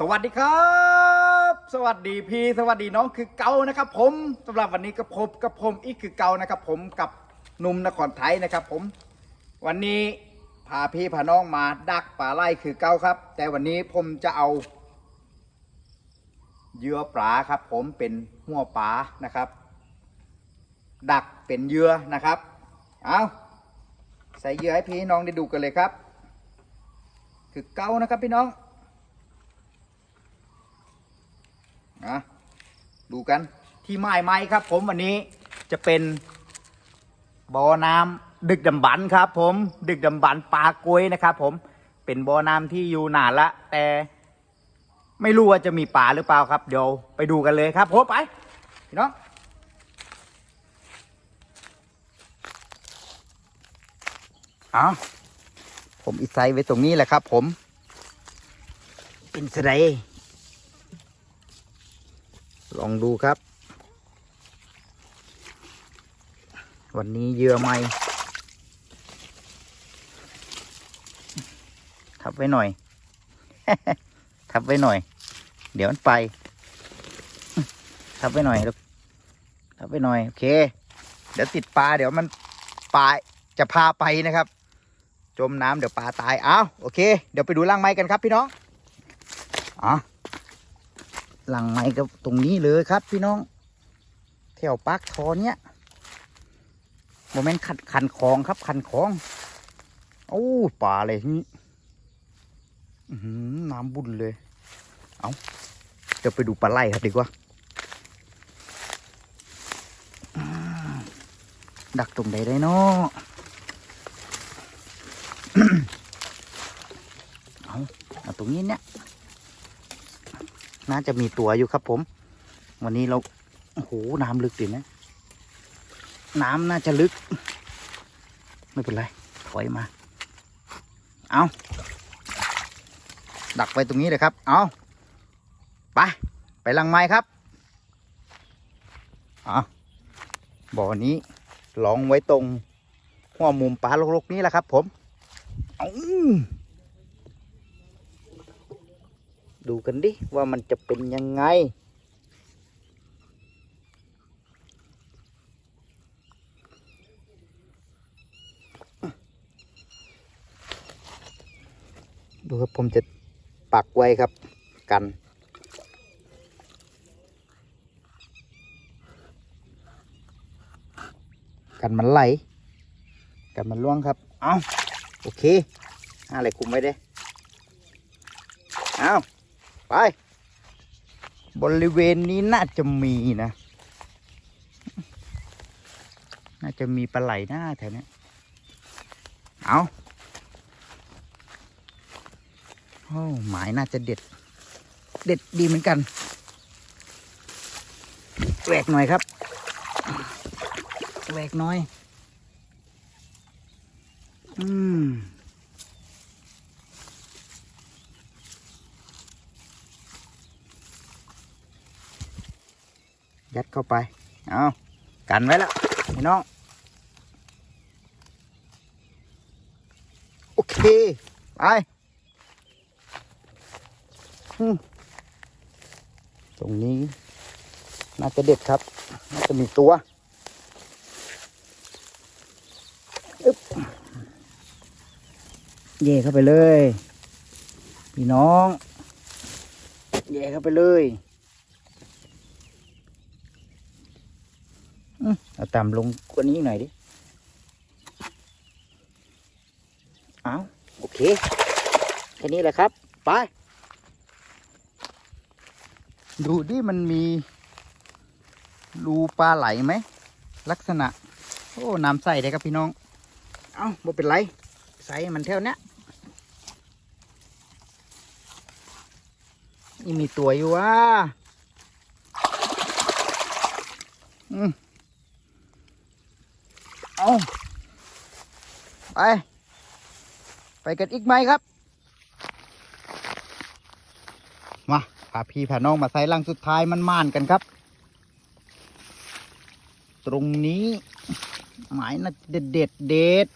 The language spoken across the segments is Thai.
สวัสดีครับ สวัสดีพี่ สวัสดีน้องคือเกานะครับผมสำหรับวันนี้ก็พบกับผมอีกคือเกานะครับ ผมกับหนุ่มนครไทยนะครับ ผม วันนี้พาพี่พาน้องมาดักปลาไล่คือเกาครับ แต่วันนี้ผมจะเอาเยื่อปลาครับ ผมเป็นหัวปลานะครับ ดักเป็นเยื่อนะครับ เอาใส่เยื่อให้พี่น้องได้ดูกันเลยครับ คือเกานะครับพี่น้อง นะดูกันที่ไม้ไม้ครับ ผมวันนี้จะเป็นบ่อน้ำดึกดำบรรพ์ครับ ผมดึกดำบรรพ์ปลากล้วยนะครับ ผมเป็นบ่อน้ำที่อยู่นานละ แต่ไม่รู้ว่าจะมีปลาหรือเปล่าครับ เดี๋ยวไปดูกันเลยครับผมไปพี่น้องเอาผมอิไซไว้ตรงนี้แหละครับ ผม เป็นสไลด์ ลองดูครับ วันนี้เยื่อใหม่ทับไว้หน่อย ทับไว้หน่อย เดี๋ยวมันไป ทับไว้หน่อยลูกทับไว้หน่อย โอเค เดี๋ยวติดปลา เดี๋ยวมันปลาจะพาไปนะครับ จมน้ำเดี๋ยวปลาตาย เอ้าโอเค เดี๋ยวไปดูล่างไม้กันครับพี่น้องอ๋อ หลังไม้ก็ตรงนี้เลยครับ พี่น้อง แถวปากทอเนี้ยโมเมนต์ขันขันคลองครับขันคลองโอ้ป่าเลยนี่น้ำบุญเลย เอาเดี๋ยวไปดูปลาไหลครับดีกว่า ดักตรงใดได้เนาะเอาเอาตรงนี้เนี่ย น่าจะมีตัวอยู่ครับผม วันนี้เราโอ้โหน้ำลึกดินะ น้ำน่าจะลึก ไม่เป็นไร ถอยมา เอาดักไว้ตรงนี้เลยครับ เอาไป ไปลังไม้ครับเอาบ่อนี้ลองไว้ตรงหัวมุมปลาลกๆนี้แหละครับ ผม เอา ดูกันดิ ว่ามันจะเป็นยังไง ดูครับผมจะปักไว้ครับกันกันมันไหล กันมันล่วงครับ เอาโอเคหาอะไรคุมไว้เด้เอา ไป บริเวณนี้น่าจะมีนะ น่าจะมีปลาไหลหน้าแถวนี้เอาโอ้หมายน่าจะเด็ด เด็ดดีเหมือนกันแหวกหน่อยครับแหวกน่อย อืม ยัดเข้าไป เอากันไว้แล้วพี่น้อง โอเค ไปตรงนี้ น่าจะเด็ดครับ น่าจะมีตัวเย่เข้าไปเลย พี่น้อง เย่เข้าไปเลย อืม เอาต่ำลงกว่านี้หน่อยดิเอาโอเค แค่นี้แหละครับ ไป ดูดิมันมี รูปลาไหลไหม ลักษณะ โอ้ น้ำใสเลยครับพี่น้อง เอาไม่เป็นไร ใส่มันเท่านี้นี่มีตัวอยู่ว่ะอืม เอาไป ไปกันอีกไหมครับ มาพาพี่พาน้องมาใส่ลังสุดท้ายมันม่านกันครับ ตรงนี้ หมายน่าเด็ดเด็ดเด็ด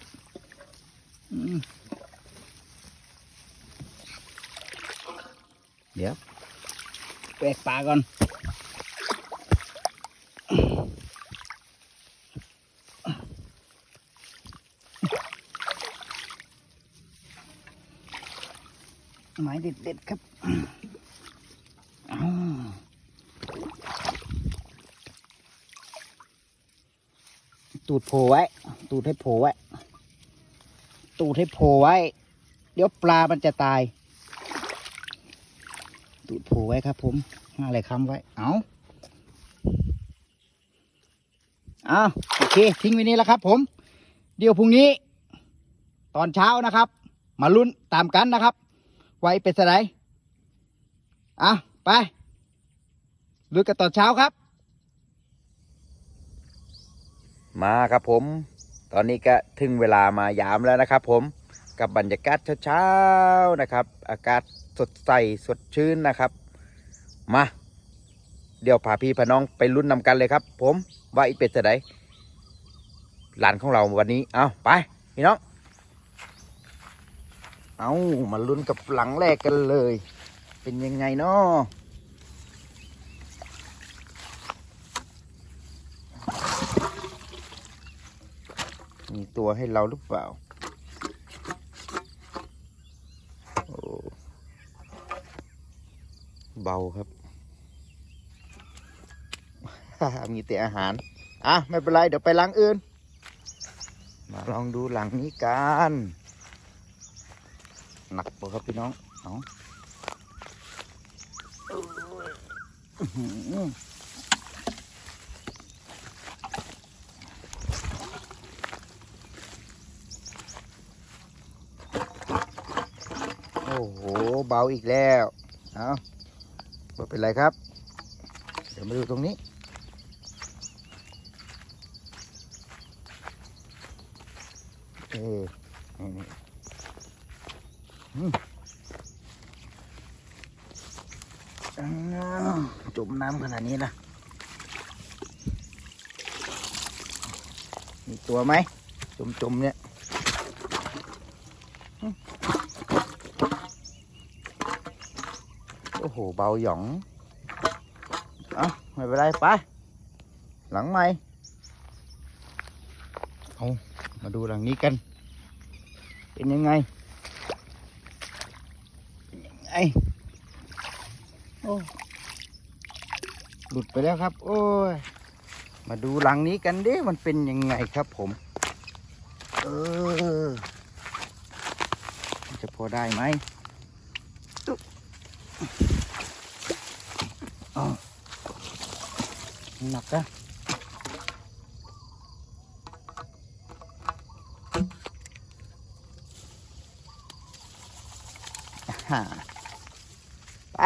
เดี๋ยวแปลกปลาก่อน หมายเด็ดๆครับตูดโผล่ไว้ ตูดให้โผล่ไว้ ตูดให้โผล่ไว้ เดี๋ยวปลามันจะตาย ตูดโผล่ไว้ครับ ผมหาอะไรค้ำไว้ เอาเอาโอเค ทิ้งไว้นี่แล้วครับ ผม เดี๋ยวพรุ่งนี้ ตอนเช้านะครับ มาลุ้นตามกันนะครับ ไว้เป็นสไลอะไปลุ้นกันตอนเช้าครับ มาครับผม ตอนนี้ก็ถึงเวลามายามแล้วนะครับ ผมกับบรรยากาศเช้าๆนะครับ อากาศสดใสสดชื่นนะครับ มาเดี๋ยวพาพี่พาน้องไปลุ้นนำกันเลยครับ ผมว่าอีเป็ดจะไดหลานของเราวันนี้เอาไปพี่น้อง เอามาลุ้นกับหลังแรกกันเลย เป็นยังไงเนาะมีตัวให้เราหรือเปล่าเบาครับ มีแต่อาหาร อะ ไม่เป็นไร เดี๋ยวไปหลังอื่น มาลองดูหลังนี้กัน หนักปะครับพี่น้องเอาโอ้โห เบาอีกแล้ว เอาไม่เป็นไรครับ เดี๋ยวมาดูตรงนี้เออนี่ จุมน้ำขนาดนี้นะ มีตัวไหมจมจมๆเนี่ยโอ้โห เบาหยองเอาไม่เป็นไรไป หลังใหม่เอามาดูหลังนี้กัน เป็นยังไง โอ้หลุดไปแล้วครับ โอ้ย มาดูหลังนี้กันดิมันเป็นยังไงครับผม เออ จะพอได้ไหมตุ๊บอ้าวหนักนะอ่า ไป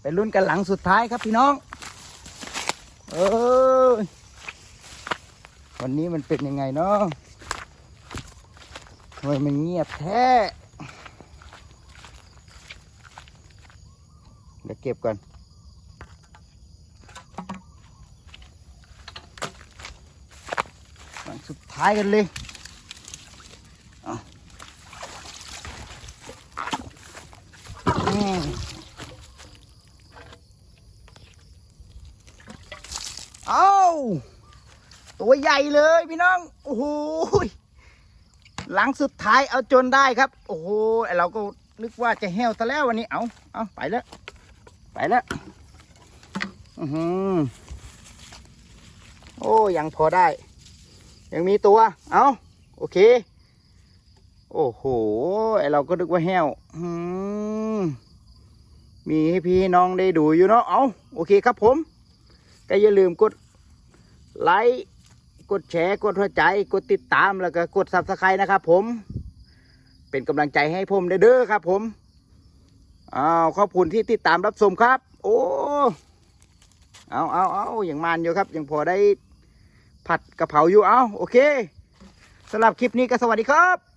ไปลุ้นกันหลังสุดท้ายครับพี่น้อง เออวันนี้มันเป็นยังไงเนาะทำไมมันเงียบแท้เดี๋ยวเก็บก่อนหลังสุดท้ายกันเลยเอาอืม เอาตัวใหญ่เลยพี่น้อง โอ้โหหลังสุดท้ายเอาจนได้ครับ โอ้โหไอเราก็นึกว่าจะแห้วซะแล้ววันนี้ เอาเอาไปแล้ว ไปแล้ว อือหือโอ้ยังพอได้ ยังมีตัว เอาโอเค โอ้โหไอเราก็นึกว่าแห้วมีให้พี่น้องได้ดูอยู่เนาะ เอาโอเคครับผม ก็อย่าลืมกดไลค์กดแชร์กดหัวใจ กดติดตามแล้วก็กดซับสไครต์นะครับ ผมเป็นกำลังใจให้ผมเด้อครับ ผมอ้าวขอบคุณที่ติดตามรับชมครับ โอ้เอาเอาเอาอย่างมันอยู่ครับยังพอได้ผัดกะเพราอยู่เอาโอเคสำหรับคลิปนี้ก็สวัสดีครับ